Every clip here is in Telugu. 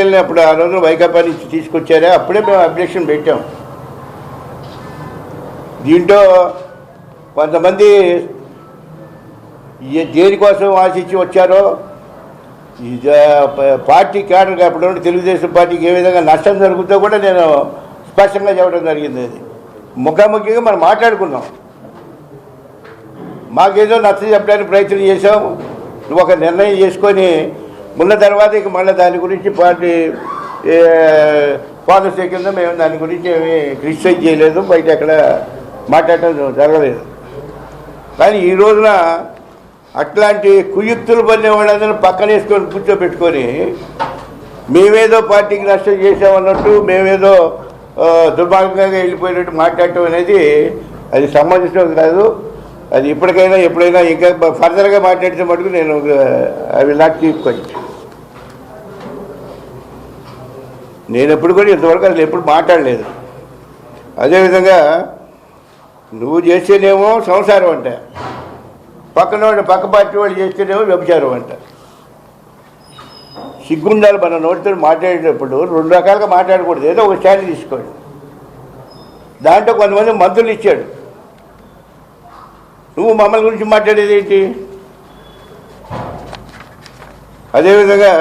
వెళ్ళినప్పుడు ఆ రోజు వైకాపా నుంచి తీసుకొచ్చారే అప్పుడే మేము అబ్జెక్షన్ పెట్టాం. దీంట్లో కొంతమంది దేనికోసం ఆశించి వచ్చారో పార్టీ క్యాడర్ అప్పుడు తెలుగుదేశం పార్టీకి ఏ విధంగా నష్టం జరుగుతుందో కూడా నేను స్పష్టంగా చెప్పడం జరిగింది అది. ముఖాముఖిగా మనం మాట్లాడుకున్నాం. మాకేదో నచ్చ చెప్పడానికి ప్రయత్నం చేసాం నువ్వు ఒక నిర్ణయం చేసుకొని ఉన్న తర్వాత ఇక మళ్ళీ దాని గురించి పార్టీ పాలసీ కింద మేము దాని గురించి ఏమి క్రిటిసైజ్ చేయలేదు బయట ఎక్కడ మాట్లాడటం జరగలేదు. కానీ ఈ రోజున అట్లాంటి కుయుక్తులు పడిన వాళ్ళందరూ పక్కనేసుకొని కూర్చోబెట్టుకొని మేమేదో పార్టీకి నష్టం చేసామన్నట్టు మేమేదో దుర్భాగ్యంగా దుర్మార్గంగా వెళ్ళిపోయినట్టు మాట్లాడటం అనేది అది సంబంధించడం కాదు. అది ఇప్పటికైనా ఎప్పుడైనా ఇంకా ఫర్దర్గా మాట్లాడితే మటుకు నేను ఐ విల్ నాట్ కీప్ నేను ఎప్పుడు కూడా ఇంతవరకు అసలు ఎప్పుడు మాట్లాడలేదు. అదేవిధంగా నువ్వు చేస్తేనేమో సంసారం అంట. పక్కన వాళ్ళు పక్క పార్టీ వాళ్ళు చేస్తేనేమో వ్యభిచారం అంట. సిగ్గుండాలి మన నోటితో మాట్లాడేటప్పుడు రెండు రకాలుగా మాట్లాడకూడదు. ఏదో ఒక స్టాండ్ తీసుకోండి. దాంట్లో కొంతమంది మంత్రులు ఇచ్చాడు. నువ్వు మమ్మల్ని గురించి మాట్లాడేది ఏంటి? అదేవిధంగా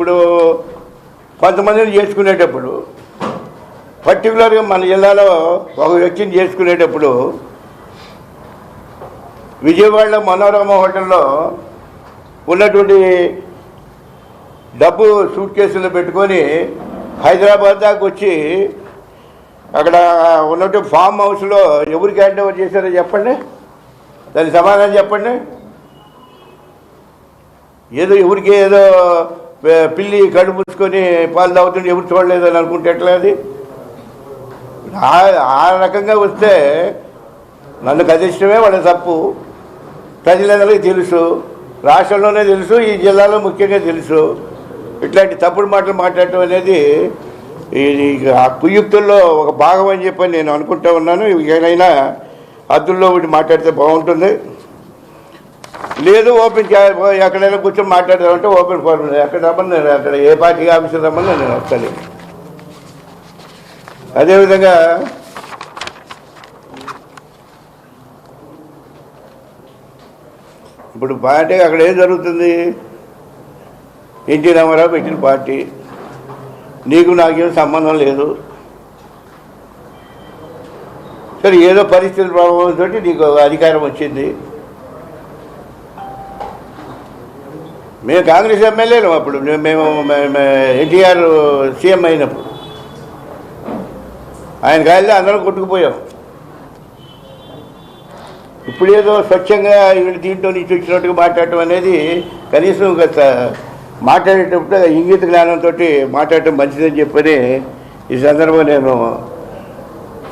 ఇప్పుడు కొంతమందిని చేసుకునేటప్పుడు పర్టికులర్గా మన జిల్లాలో ఒక వ్యక్తిని చేసుకునేటప్పుడు విజయవాడలో మనోరమ హోటల్లో ఉన్నటువంటి డబ్బు సూట్ కేసులో పెట్టుకొని హైదరాబాద్ దాకా వచ్చి అక్కడ ఉన్నట్టు ఫామ్ హౌస్లో ఎవరికి హ్యాండ్ ఓవర్ చేశారో చెప్పండి. దానికి సమాధానం చెప్పండి. ఏదో ఎవరికి ఏదో పిల్లి కడుపు పుచ్చుకొని పాలు తాగుతుంటే ఎవరు చూడలేదు అని అనుకుంటే ఎట్లా అది? ఆ- ఆ రకంగా వస్తే నన్ను కదిష్టమే వాళ్ళ తప్పు. ప్రజలందరికీ తెలుసు రాష్ట్రంలోనే తెలుసు ఈ జిల్లాలో ముఖ్యంగా తెలుసు. ఇట్లాంటి తప్పుడు మాటలు మాట్లాడటం అనేది ఇది ఆ కుయుక్తుల్లో ఒక భాగం అని చెప్పని నేను అనుకుంటా ఉన్నాను. ఏదైనా అద్దుల్లో ఒకటి మాట్లాడితే బాగుంటుంది. లేదు ఓపెన్ చేయాలి ఎక్కడైనా కూర్చొని మాట్లాడదామంటే ఓపెన్ ఫోరం ఎక్కడ రమ్మని నేను అక్కడ ఏ పార్టీ ఆఫీసర్ రమ్మని నేను వస్తాను. అదేవిధంగా ఇప్పుడు పార్టీ అక్కడ ఏం జరుగుతుంది? ఎన్టీ రామారావు పెట్టిన పార్టీ. నీకు నాకేం సంబంధం లేదు. సరే ఏదో పరిస్థితుల ప్రభావంతో నీకు అధికారం వచ్చింది. మేము కాంగ్రెస్ ఎమ్మెల్యేలు అప్పుడు. మేము ఎన్టీఆర్ సీఎం అయినప్పుడు. ఆయన గాలిలో అందరం కొట్టుకుపోయాం. ఇప్పుడు ఏదో స్వచ్ఛంగా వీళ్ళు దీంట్లో నుంచి వచ్చినట్టుగా మాట్లాడటం అనేది కనీసం ఒక మాట్లాడేటప్పుడు ఇంగిత జ్ఞానంతో మాట్లాడటం మంచిదని చెప్పని ఈ సందర్భంగా నేను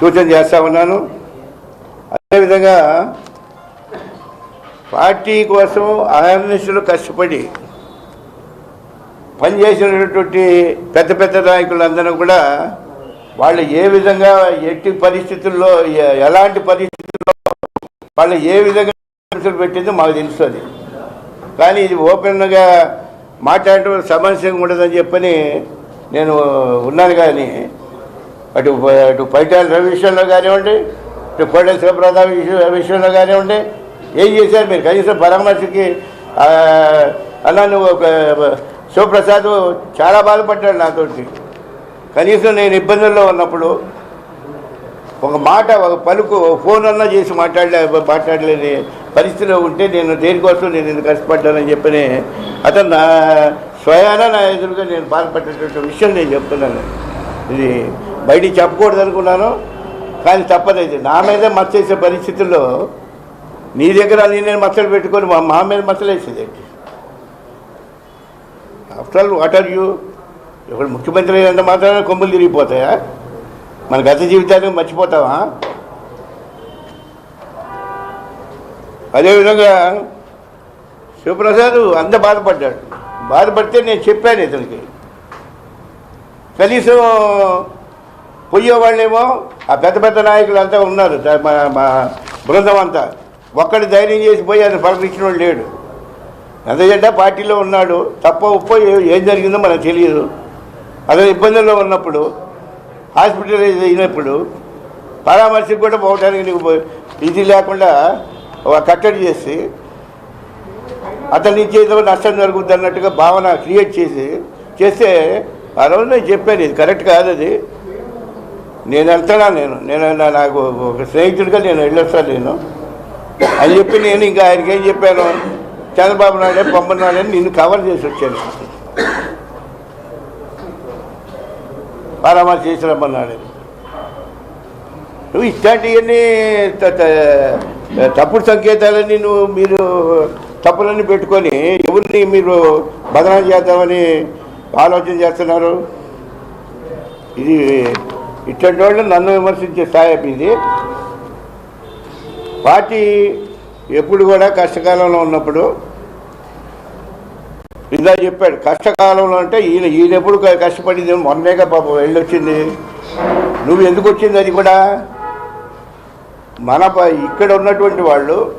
సూచన చేస్తా ఉన్నాను. అదేవిధంగా పార్టీ కోసం అహర్నిశలు కష్టపడి పనిచేసినటువంటి పెద్ద పెద్ద నాయకులందరూ కూడా వాళ్ళు ఏ విధంగా ఎట్టి పరిస్థితుల్లో ఎలాంటి పరిస్థితుల్లో వాళ్ళు ఏ విధంగా పెట్టిందో మాకు తెలుస్తుంది కానీ ఇది ఓపెన్గా మాట్లాడటం సమస్య ఉండదని చెప్పని నేను ఉన్నాను కానీ అటు అటు పైటాల రవి విషయంలో కానివ్వండి ఇటు కోడెల శివప్రసాద్ విషయంలో కానివ్వండి ఏం చేశారు మీరు? కనీసం పరామర్శకి అన్నా నువ్వు ఒక శివప్రసాద్ చాలా బాధపడ్డాడు నాతోటి. కనీసం నేను ఇబ్బందుల్లో ఉన్నప్పుడు ఒక మాట ఒక పలుకు ఫోన్ అన్నా చేసి మాట్లాడలే మాట్లాడలేని పరిస్థితిలో ఉంటే నేను దేనికోసం నేను ఇంత కష్టపడ్డానని చెప్పని అతను నా స్వయాన నా ఎదురుగా నేను బాధపడేటటువంటి విషయం నేను చెప్తున్నాను. ఇది బయటికి చెప్పకూడదు అనుకున్నాను కానీ తప్పదు ఇది నా మీద మర్చేసే పరిస్థితుల్లో నీ దగ్గర నేను మచ్చలు పెట్టుకొని మా మా మీద మచ్చలు వేసేది after all what are you ఇప్పుడు ముఖ్యమంత్రి అయినంత మాత్రమే కొమ్ములు తిరిగిపోతాయా? మన గత జీవితాన్ని మర్చిపోతావా? అదేవిధంగా శివప్రసాద్ అంత బాధపడ్డాడు. బాధపడితే నేను చెప్పాను ఇతనికి. కనీసం పోయేవాళ్ళేమో ఆ పెద్ద పెద్ద నాయకులు అంతా ఉన్నారు మా బృందం అంతా. ఒక్కడు ధైర్యం చేసి పోయి అది పలకరించినోడు లేడు. నల్లజెండా పార్టీలో ఉన్నాడు. తప్ప ఉప్ప ఏం జరిగిందో మనకు తెలియదు. అదే ఇబ్బందుల్లో ఉన్నప్పుడు హాస్పిటలైజ్ అయినప్పుడు పరామర్శకు కూడా పోవడానికి నీకు ఇది లేకుండా ఒక కట్టడి చేసి అతని నుంచి ఏదో నష్టం జరుగుద్ది అన్నట్టుగా భావన క్రియేట్ చేసి చేస్తే ఆ రోజు నేను చెప్పాను ఇది కరెక్ట్ కాదు అది. నేను వెళ్తానా నేను? నేను నాకు ఒక స్నేహితుడిగా నేను వెళ్ళొస్తాను నేను. అని చెప్పి నేను ఇంకా ఆయనకి ఏం చెప్పాను? చంద్రబాబు నాయుడే పంపనాడని నిన్ను కవర్ చేసి వచ్చాను. పరామర్శ చేసి రమ్మన్నాడు. నువ్వు ఇట్లాంటివన్నీ తప్పుడు సంకేతాలని నువ్వు మీరు తప్పులన్నీ పెట్టుకొని ఎవరిని మీరు బదనం చేద్దామని ఆలోచన చేస్తున్నారు? ఇది ఇట్లాంటి వాళ్ళు నన్ను విమర్శించే స్థాయి ఇది పార్టీ ఎప్పుడు కూడా కష్టకాలంలో ఉన్నప్పుడు ఇందా చెప్పాడు కష్టకాలంలో అంటే ఈయన ఈయన ఎప్పుడు కష్టపడింది? మొన్నేగా పాపం వెళ్ళొచ్చింది. నువ్వు ఎందుకు వచ్చింది అది కూడా? మన ఇక్కడ ఉన్నటువంటి వాళ్ళు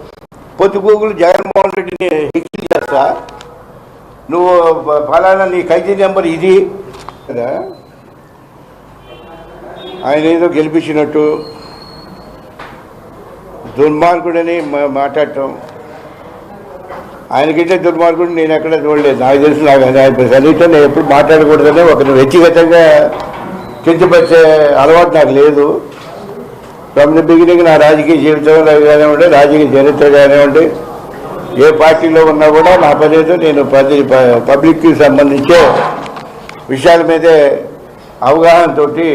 పొత్తుగూగులు జగన్మోహన్ రెడ్డిని హిక్స్ చేస్తా నువ్వు ఫలానా నీ ఖైదీ నెంబర్ ఇది. కదా? ఆయన ఏదో గెలిపించినట్టు. దుర్మార్గుడని మాట్లాడటం. ఆయనకంటే దుర్మార్గుడు నేను ఎక్కడ చూడలేదు. నాకు తెలుసు నాకు అది ఆయన నేను ఎప్పుడు మాట్లాడకూడదని ఒకరిని వ్యక్తిగతంగా కించపరిచే అలవాటు నాకు లేదు. ఫ్రమ్ ది బిగినింగ్ నా రాజకీయ జీవితంలో కానివ్వండి రాజకీయ చరిత్ర కానివ్వండి ఏ పార్టీలో ఉన్నా కూడా నా పని నేను ప్రతి పబ్లిక్కి సంబంధించే విషయాల మీదే అవగాహనతోటి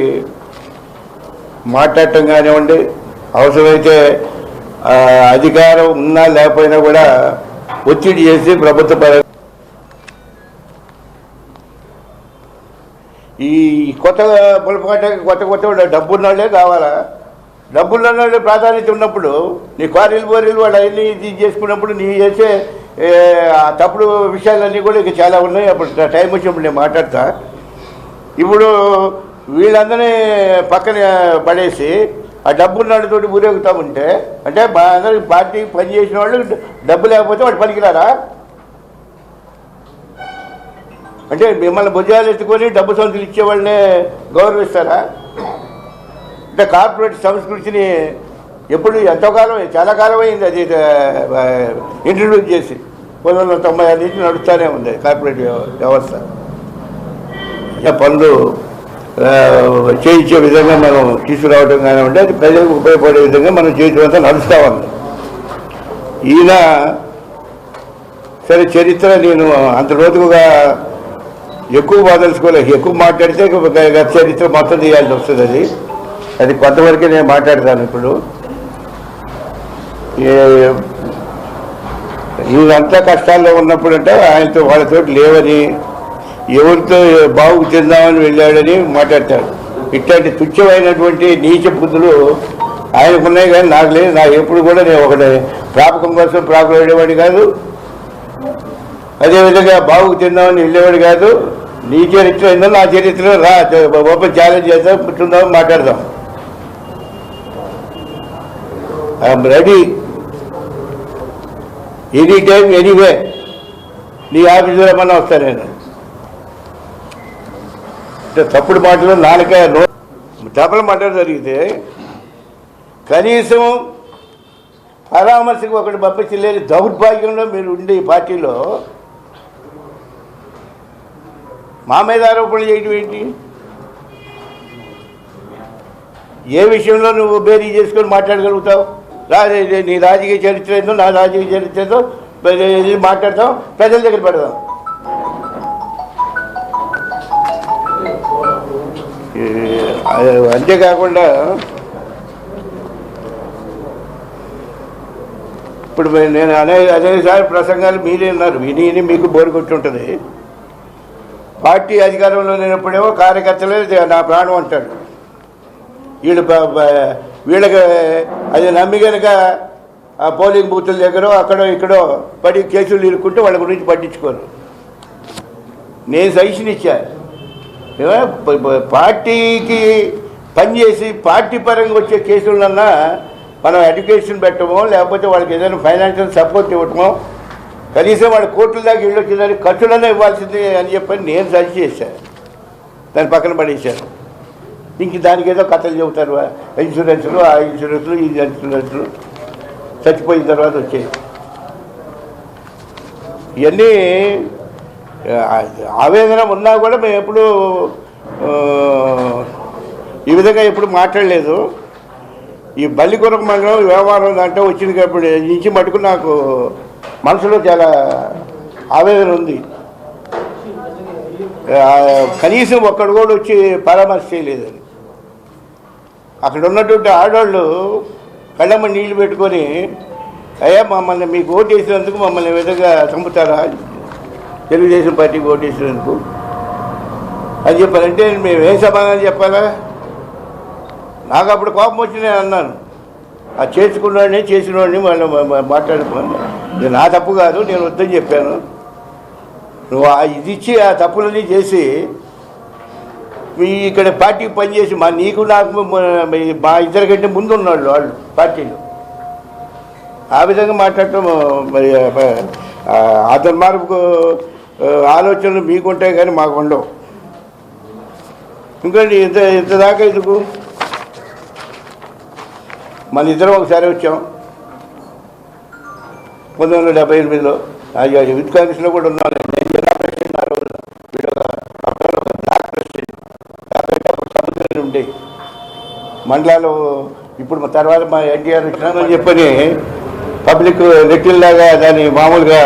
మాట్లాడటం కానివ్వండి అవసరమైతే అధికారం ఉన్నా లేకపోయినా కూడా ఒత్తిడి చేసి ప్రభుత్వ పర ఈ కొత్త పులపకట్ట కొత్త కొత్త వాళ్ళు డబ్బున్న వాళ్ళే కావాలా? డబ్బున్న వాళ్ళే ప్రాధాన్యత ఉన్నప్పుడు నీ క్వారీలు బోరీలు వాళ్ళు అవన్నీ ఇది చేసుకున్నప్పుడు నీ చేసే తప్పుడు విషయాలన్నీ కూడా ఇక చాలా ఉన్నాయి. అప్పుడు టైం వచ్చినప్పుడు నేను మాట్లాడతా. ఇప్పుడు వీళ్ళందరినీ పక్కన పడేసి ఆ డబ్బులు తోటి ఊరేగుతా ఉంటే అంటే మా అందరికి పార్టీ పనిచేసిన వాళ్ళు డబ్బు లేకపోతే వాడు పనికిరారా? అంటే మిమ్మల్ని భుజాలు ఎత్తుకొని డబ్బు సంస్థలు ఇచ్చేవాళ్ళనే గౌరవిస్తారా? అంటే కార్పొరేట్ సంస్కృతిని ఎప్పుడు ఎంతో కాలం చాలా కాలం అయింది అది ఇంట్రడ్యూస్ చేసి. పంతొమ్మిది వందల తొంభై ఆరు నుంచి నడుస్తూనే ఉంది కార్పొరేట్ వ్యవస్థ. పనులు చేయించే విధంగా మనం తీసుకురావడం కానివ్వండి అది ప్రజలకు ఉపయోగపడే విధంగా మనం చేయించడం అంతా నడుస్తూ ఉంది. ఈయన సరే చరిత్ర నేను అంత రోజుగా ఎక్కువ బాధలుసుకోలేదు ఎక్కువ మాట్లాడితే గత చరిత్ర మొత్తం తీయాల్సి వస్తుంది అది. అది కొంతవరకే నేను మాట్లాడతాను ఇప్పుడు. ఏ- ఈయనంతా కష్టాల్లో ఉన్నప్పుడు అంటే ఆయనతో వాళ్ళతో లేవని ఎవరితో బాగు చెందామని వెళ్ళాడని మాట్లాడతాడు ఇట్లాంటి తుచ్చమైనటువంటి నీచ బుద్ధులు ఆయనకున్నాయి కానీ నాకు లేదు. నాకు ఎప్పుడు కూడా నేను ఒకటి. ప్రాపకం కోసం ప్రాపకం వెళ్ళేవాడి కాదు. అదేవిధంగా బాగు తిందామని వెళ్ళేవాడు కాదు. నీ చరిత్ర ఏందో నా చరిత్ర రా. ఓపెన్ ఛాలెంజ్ చేద్దాం కూర్చుందాం మాట్లాడదాం. I'm ready. Any time anyway. నీ ఆఫీసులో ఏమన్నా వస్తాను నేను. అంటే తప్పుడు మాటలు నాలుక నో తప్పుల మాటలు జరిగితే కనీసం పరామర్శకు ఒకటి పంపించలేని దౌర్భాగ్యంలో మీరు ఉండే ఈ పార్టీలో మా మీద ఆరోపణలు చేయడం ఏంటి? ఏ విషయంలో నువ్వు బేరీ చేసుకొని మాట్లాడగలుగుతావు? రా నీ రాజకీయ చరిత్ర ఏందో నా రాజకీయ చరిత్ర ఏందో మాట్లాడతాం ప్రజల దగ్గర పెడదాం. అంతేకాకుండా ఇప్పుడు నేను అనే అనేసారి ప్రసంగాలు మీరే ఉన్నారు విని విని మీకు బోరు కొట్టుంటుంది. పార్టీ అధికారంలో లేనప్పుడేమో కార్యకర్తలే నా ప్రాణం అంటాడు వీళ్ళు వీళ్ళకి అది నమ్మి కనుక ఆ పోలింగ్ బూతుల దగ్గర అక్కడో ఇక్కడో పడి కేసులు ఇరుక్కుంటే వాళ్ళ గురించి పట్టించుకోరు. నేను సైషన్ ఇచ్చాను పార్టీకి పనిచేసి పార్టీ పరంగా వచ్చే కేసులన్నా మనం ఎడ్యుకేషన్ పెట్టమో లేకపోతే వాళ్ళకి ఏదైనా ఫైనాన్షియల్ సపోర్ట్ ఇవ్వటమో కనీసం వాళ్ళ కోర్టుల దాకా ఇళ్ళు వచ్చేదానికి ఖర్చులనే ఇవ్వాల్సింది అని చెప్పని నేను సజెస్ట్ చేశాను దాన్ని పక్కన పడేశాను. ఇంక దానికి ఏదో కథలు చెబుతారు. ఇన్సూరెన్స్లు ఆ ఇన్సూరెన్స్లు ఈ ఇన్సూరెన్స్లు. చచ్చిపోయిన తర్వాత వచ్చేది. ఇవన్నీ ఆవేదన ఉన్నా కూడా మేము ఎప్పుడు ఈ విధంగా ఎప్పుడు మాట్లాడలేదు. ఈ బల్లికొరక మండలం వ్యవహారం దాంట్లో వచ్చింది కాబట్టి నుంచి మటుకు నాకు మనసులో చాలా ఆవేదన ఉంది. కనీసం ఒక్కడు కూడా వచ్చి పరామర్శ చేయలేదని. అక్కడ ఉన్నటువంటి ఆడవాళ్ళు కళ్ళమ్మ నీళ్ళు పెట్టుకొని అయ్యా మమ్మల్ని మీకు ఓటు వేసినందుకు మమ్మల్ని విధంగా చంపుతారా? తెలుగుదేశం పార్టీకి ఓటేసినందుకు. అని చెప్పారంటే మేము ఏం సమాధానం చెప్పాలా? నాకు అప్పుడు కోపం వచ్చి నేను అన్నాను. ఆ చేసుకున్నవాడిని చేసిన వాడిని వాళ్ళు మాట్లాడుకున్నాను ఇది నా తప్పు కాదు నేను వద్దని చెప్పాను. నువ్వు ఇది ఇచ్చి ఆ తప్పులన్నీ చేసి మీ ఇక్కడ పార్టీకి పనిచేసి మా నీకు నాకు మా ఇద్దరికంటే ముందు ఉన్నాళ్ళు వాళ్ళు పార్టీలో. ఆ విధంగా మాట్లాడటం మరి ఆ, ఆ ఆలోచనలు మీకుంటాయి కానీ మాకు ఉండవు ఇంకోటి ఇంత ఇంత దాకా ఎందుకు? మన ఇద్దరం ఒకసారి వచ్చాం. పంతొమ్మిది వందల డెబ్బై ఎనిమిదిలో అయ్యా యూత్ కాంగ్రెస్లో కూడా ఉన్నాను నేను జిల్లా ప్రెసిడెంట్ ఆ రోజున. వీడు ఒక అప్పుడు ఒక బ్లాక్ ప్రెసిడెంట్. కాబట్టి మండలాలు ఇప్పుడు మా తర్వాత మా ఎన్టీఆర్ వచ్చినామని చెప్పని పబ్లిక్ నెట్టిల్లాగా దాన్ని మామూలుగా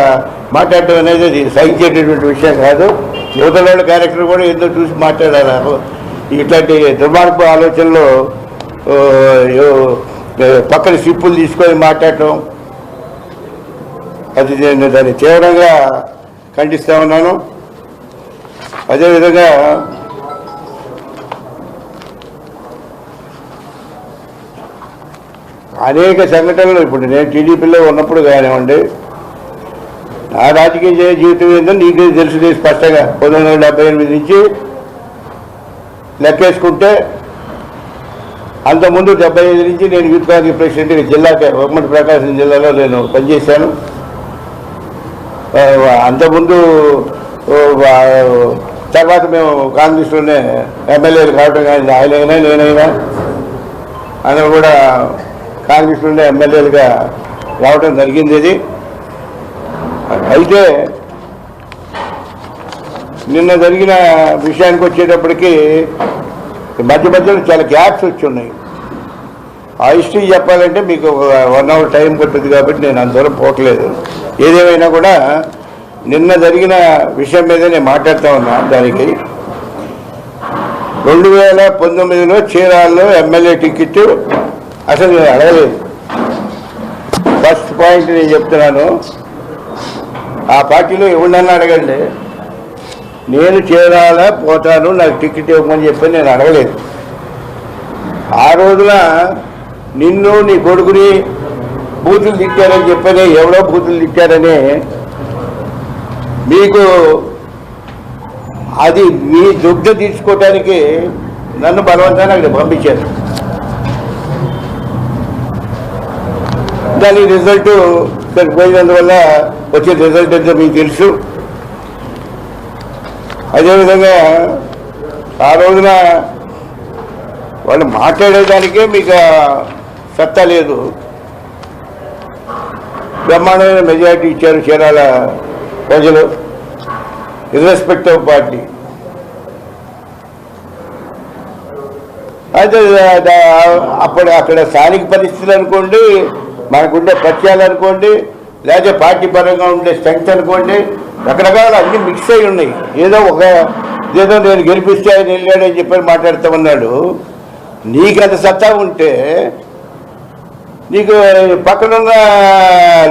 మాట్లాడటం అనేది అది సహించేటటువంటి విషయం కాదు. యువతల క్యారెక్టర్ కూడా ఏదో చూసి మాట్లాడారు. ఇట్లాంటి దుర్మార్పు ఆలోచనలు పక్కన సిప్పులు తీసుకొని మాట్లాడటం అది నేను దాన్ని తీవ్రంగా ఖండిస్తా ఉన్నాను. అదేవిధంగా అనేక సంఘటనలు ఇప్పుడు నేను టీడీపీలో ఉన్నప్పుడు కానివ్వండి నా రాజకీయ జీవితం ఏందో నీకే తెలుసు స్పష్టంగా. పంతొమ్మిది వందల డెబ్బై ఎనిమిది నుంచి లెక్కేసుకుంటే అంతకుముందు డెబ్బై ఐదు నుంచి నేను యూత్ కాంగ్రెస్ ప్రెసిడెంట్గా జిల్లాకి ఉమ్మడి ప్రకాశం జిల్లాలో నేను పనిచేశాను. అంతకుముందు తర్వాత మేము కాంగ్రెస్లోనే ఎమ్మెల్యేలు కావడం కానీ ఆయనైనా నేనైనా అని కూడా కాంగ్రెస్లోనే ఎమ్మెల్యేలుగా రావడం జరిగింది ఇది. అయితే నిన్న జరిగిన విషయానికి వచ్చేటప్పటికి మధ్య మధ్యలో చాలా గ్యాప్స్ వచ్చి ఉన్నాయి. ఆ హిస్టరీ చెప్పాలంటే మీకు వన్ అవర్ టైం పడుతుంది కాబట్టి నేను అంత దూరం పోవట్లేదు. ఏదేమైనా కూడా నిన్న జరిగిన విషయం మీద నేను మాట్లాడుతూ ఉన్నా దానికి. రెండు వేల పంతొమ్మిదిలో చీరాల్లో ఎమ్మెల్యే టికెట్ అసలు నేను అడగలేదు. ఫస్ట్ పాయింట్ నేను చెప్తున్నాను. ఆ పార్టీలో ఎవరినన్నా అడగండి. నేను చేరాలా పోతాను నాకు టికెట్ ఇవ్వమని చెప్పి నేను అడగలేదు. ఆ రోజున నిన్ను నీ కొడుకుని బూతులు తిట్టారని చెప్పని ఎవడో బూతులు తిట్టారని మీకు అది మీ దుగ్ధ తీసుకోవటానికి నన్ను బలవంతాన్ని అక్కడ పంపించారు. దాని రిజల్ట్ సరిపోయినందువల్ల వచ్చే రిజల్ట్ ఎంతో మీకు తెలుసు. అదేవిధంగా ఆ రోజున వాళ్ళు మాట్లాడేదానికే మీకు సత్తా లేదు. బ్రహ్మాండమైన మెజారిటీ ఇచ్చారు చీరాల ప్రజలు. ఇర్రెస్పెక్ట్ ఆఫ్ పార్టీ అయితే అప్పుడు అక్కడ స్థానిక పరిస్థితులు అనుకోండి మనకుండే పరిచయాలు అనుకోండి లేదా పార్టీ పరంగా ఉండే స్ట్రెంగ్త్ అనుకోండి రకరకాల అన్ని మిక్స్ అయి ఉన్నాయి. ఏదో ఒక ఏదో నేను గెలిపిస్తే ఆయన వెళ్ళాడని చెప్పి మాట్లాడుతూ ఉన్నాడు. నీకు అంత సత్తా ఉంటే నీకు పక్కనున్న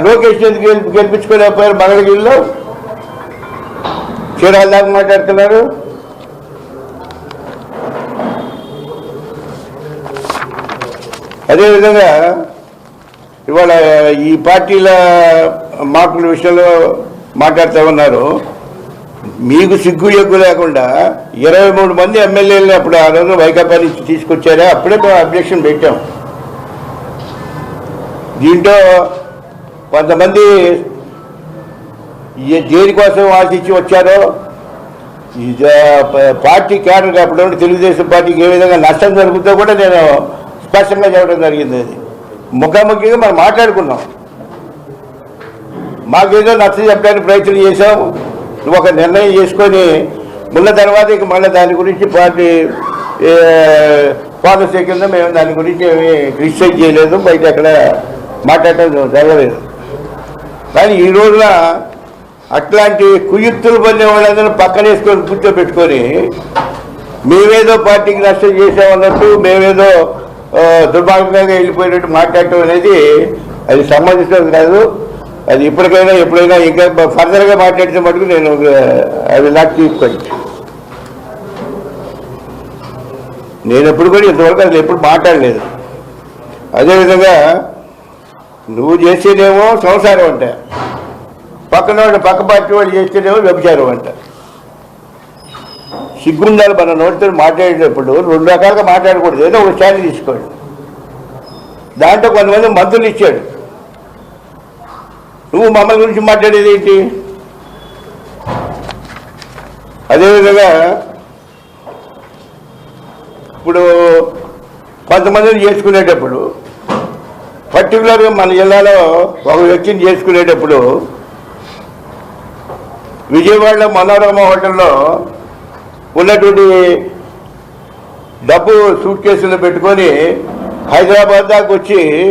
లోకేష్ ఎందుకు గెలిపి గెలిపించుకోలేకపోయారు? మంగళగిరిలో చీరాల దాకా మాట్లాడుతున్నారు. అదేవిధంగా ఇవాళ ఈ పార్టీల మార్పుల విషయంలో మాట్లాడుతూ ఉన్నారు. మీకు సిగ్గు ఎగ్గు లేకుండా ఇరవై మూడు మంది ఎమ్మెల్యేలు అప్పుడు ఆ రోజు వైకాపా నుంచి తీసుకొచ్చారే అప్పుడే మేము అబ్జెక్షన్ పెట్టాం. దీంట్లో కొంతమంది దేని కోసం ఆశించి వచ్చారో ఈ పార్టీ క్యాడర్ కాబట్టి తెలుగుదేశం పార్టీకి ఏ విధంగా నష్టం జరుగుతుందో కూడా నేను స్పష్టంగా చెప్పడం జరిగింది అది. ముఖాముఖిగా మనం మాట్లాడుకున్నాం. మాకేదో నచ్చ చెప్పడానికి ప్రయత్నం చేశాం. నువ్వు ఒక నిర్ణయం చేసుకొని ఉన్న తర్వాత ఇక మళ్ళీ దాని గురించి పార్టీ పాలసీ కింద మేము దాని గురించి ఏమి క్రిటిసైజ్ చేయలేదు. బయట ఎక్కడ మాట్లాడటం జరగలేదు. కానీ ఈ రోజున అట్లాంటి కుయుక్తులు పొందే వాళ్ళందరూ పక్కనేసుకొని కూర్చోబెట్టుకొని మేమేదో పార్టీకి నష్టం చేసామన్నట్టు మేమేదో దుర్మార్గంగా వెళ్ళిపోయినట్టు మాట్లాడటం అనేది అది సంబంధించినది కాదు. అది ఇప్పటికైనా ఎప్పుడైనా ఇంకా ఫర్దర్గా మాట్లాడితే మటుకు నేను అది విల్ తీసుకోండి. నేను ఎప్పుడు కూడా ఇంతవరకు అసలు ఎప్పుడు మాట్లాడలేదు. అదేవిధంగా నువ్వు చేసేదేమో సంసారం అంట. పక్కన వాళ్ళు పక్క పార్టీ వాళ్ళు చేసేదేమో వ్యభిచారం అంట. సిగ్గుండాలి మన నోటితో మాట్లాడేటప్పుడు రెండు రకాలుగా మాట్లాడకూడదు. ఏదో ఒక స్టాండ్ తీసుకోండి. దాంట్లో కొంతమంది మందులు ఇచ్చాడు. నువ్వు మమ్మల్ని గురించి మాట్లాడేది ఏంటి? అదేవిధంగా ఇప్పుడు కొంతమందిని చేసుకునేటప్పుడు పర్టికులర్గా మన జిల్లాలో ఒక వ్యక్తిని చేసుకునేటప్పుడు విజయవాడలో మనోరమ హోటల్లో ఉన్నటువంటి డబ్బు సూట్ కేసులు పెట్టుకొని హైదరాబాద్ దాకా వచ్చి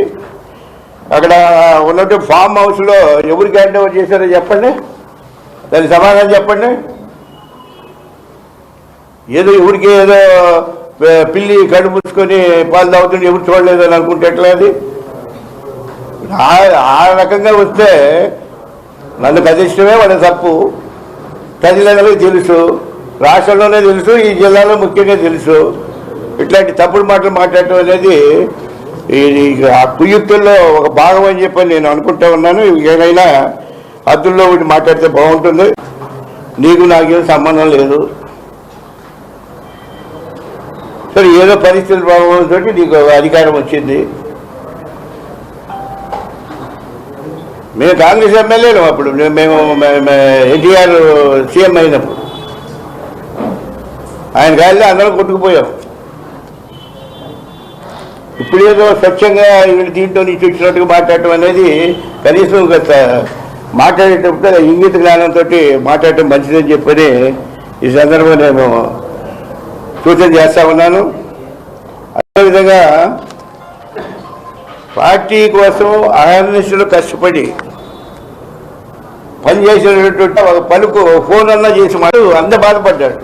అక్కడ ఉన్నటువంటి ఫామ్ హౌస్లో ఎవరికి హ్యాండ్ ఓవర్ చేశారో చెప్పండి. దానికి సమాధానం చెప్పండి. ఏదో ఎవరికి ఏదో పిల్లి కడుపు పుచ్చుకొని పాలు తాగుతుంటే ఎవరు చూడలేదు అని అనుకుంటే ఎట్లా అది? ఆ- రకంగా వస్తే నన్ను కదిష్టమే వాళ్ళ తప్పు. ప్రజలందరికీ తెలుసు. రాష్ట్రంలోనే తెలుసు ఈ జిల్లాలో ముఖ్యంగా తెలుసు. ఇట్లాంటి తప్పుడు మాటలు మాట్లాడటం అనేది ఇది ఆ కుయుక్తుల్లో ఒక భాగం అని చెప్పి నేను అనుకుంటా ఉన్నాను. ఏదైనా అద్దుల్లో ఒకటి మాట్లాడితే బాగుంటుంది. నీకు నాకేం సంబంధం లేదు. సరే ఏదో పరిస్థితుల ప్రభావంతో నీకు అధికారం వచ్చింది. మేము కాంగ్రెస్ ఎమ్మెల్యేలు అప్పుడు. మేము- మేము ఎన్టీఆర్ సీఎం అయినప్పుడు. ఆయన గాలిలో అందరం కొట్టుకుపోయాం. ఇప్పుడు ఏదో స్వచ్ఛంగా వీళ్ళు దీంట్లో నుంచి వచ్చినట్టుగా మాట్లాడటం అనేది కనీసం మాట్లాడేటప్పుడు ఇంగిత జ్ఞానంతో మాట్లాడటం మంచిదని చెప్పని ఈ సందర్భంగా నేను సూచన చేస్తా ఉన్నాను. అదేవిధంగా పార్టీ కోసం అహర్నిశలు కష్టపడి పనిచేసినటువంటి ఒక పలుకు ఫోన్ అన్నా చేసి మాట అంత బాధపడ్డాడు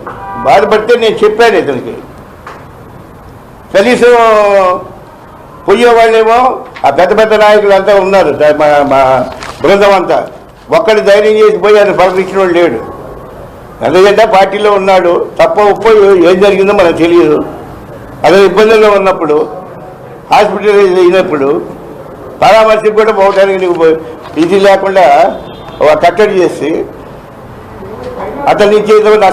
బాధపడితే నేను చెప్పాను ఇతనికి. కనీసం పోయేవాళ్ళేమో ఆ పెద్ద పెద్ద నాయకులు అంతా ఉన్నారు మా బృందం అంతా. ఒక్కడి ధైర్యం చేసి పోయి ఆయన పలకరించిన వాడు లేడు. ఎందుకంటే పార్టీలో ఉన్నాడు తప్ప ఉప్పు ఏం జరిగిందో మనకు తెలియదు. అదే ఇబ్బందుల్లో ఉన్నప్పుడు హాస్పిటల్ అయినప్పుడు పరామర్శకు కూడా పోవడానికి నీకు ఇది లేకుండా ఒక కట్టడి చేసి అతని నుంచి ఏదో నష్టం